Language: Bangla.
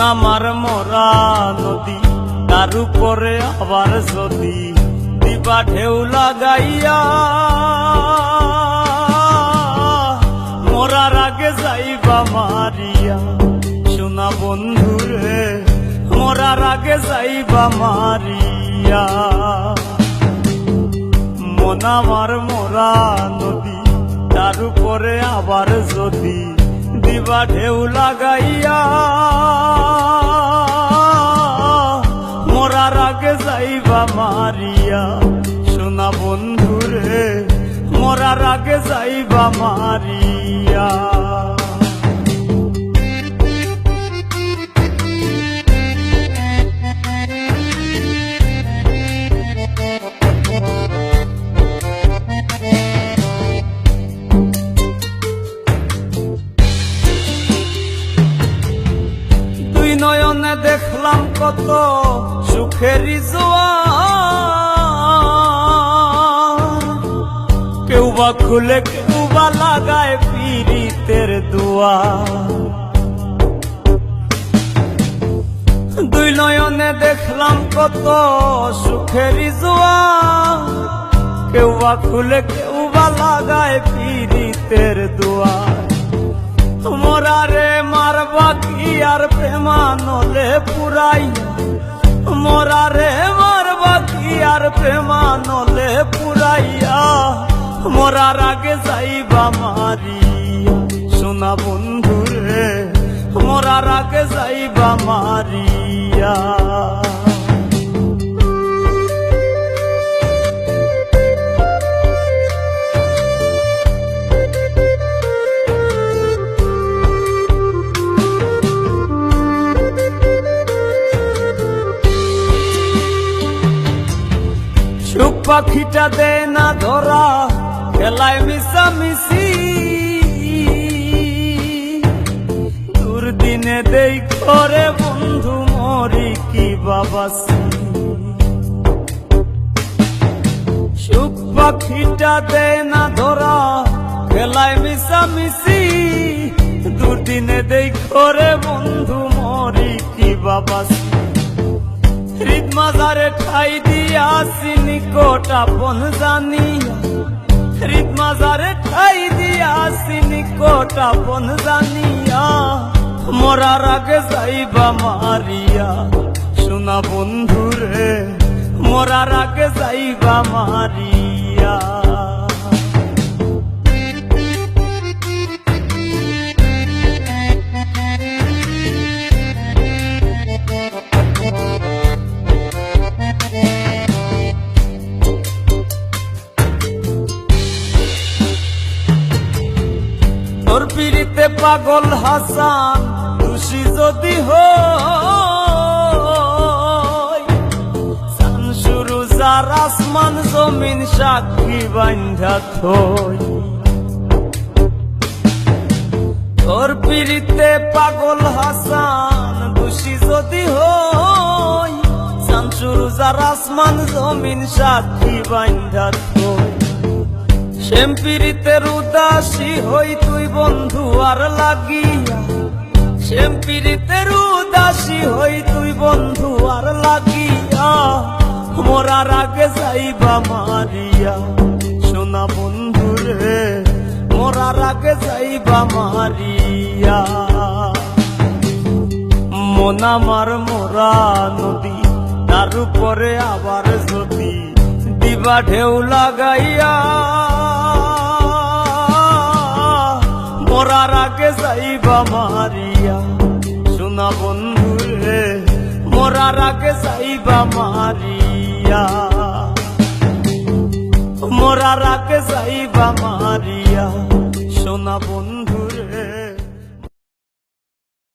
আমার মরা নদী, তার উপরে আবার যদি দিবা ঢেউ লাগাইয়া। মরার আগে যাইবা মারিয়া। সোনা বন্ধুরে মরার আগে যাইবা মারিয়া। মন আমার মরা নদী, তার উপরে আবার যদি দিবা ঢেউ লাগাইয়া। মরার আগে যাইবা মারিয়া। সোনা বন্ধুরে মরার আগে যাইবা মারিয়া। কত জোয়ার কেউ বা খুলে, কেউ বা লাগায় পীড়িতের দুয়ার। দুই নয়নে দেখলাম কত সুখেরই জোয়ার কেউ বা খুলে, কেউ বা লাগায় পীড়িতের দুয়ার মোরারে মারবা কি আর প্রেমানলে পুরাই মোরারে মারবা কি আর প্রেমানলে পুরাইয়া মোরার আগে যাইবা মারিয়া সোনা বন্ধুরে মোরার আগে যাইবা মারিয়া পাখিটা দে না ধরা, খেলায় মিশামিশি। দুর্দিনে দেই করে বন্ধু, মরি কি বাবাসি। সুখ পাখিটা দে না ধরা, খেলায় মিশামিশি। দুর্দিনে দেই করে বন্ধু, মরি কি বাবাসি। হৃদ মাজারে ঠাই দিয়াছি নিকট আপন জানিয়া হৃদ মাজারে ঠাই দিয়াছি নিকট আপন জানিয়া মরার আগে যাইবা মারিয়া। শোনা বন্ধুরে, মরার আগে যাইবা মারিয়া। পাগল হাসান, খুশি যদি সান শুরু আসমান, জমিন সাক্ষী বান্ধা থই। তোর পিড়িতে পাগল হাসান, খুশি যদি সান শুরু যার আসমান, জমিন সাক্ষী বান্ধা থই। শ্যামপিরিতের উদাসী হই তুই বন্ধু আর লাগিয়া। শ্যামপিরিতের উদাসী হই তুই বন্ধু আর লাগিয়া। মোরার আগে যাইবা মারিয়া। সোনা বন্ধু রে, মোরার আগে যাইবা মারিয়া। মন আমার মোরা নদী, তার উপরে আবার যদি দিবা ঢেউ লাগাইয়া। মরার আগে যাইবা মারিয়া। সোনা বন্ধু রে, মরার আগে যাইবা মারিয়া। মরার আগে যাইবা মারিয়া। সোনা বন্ধু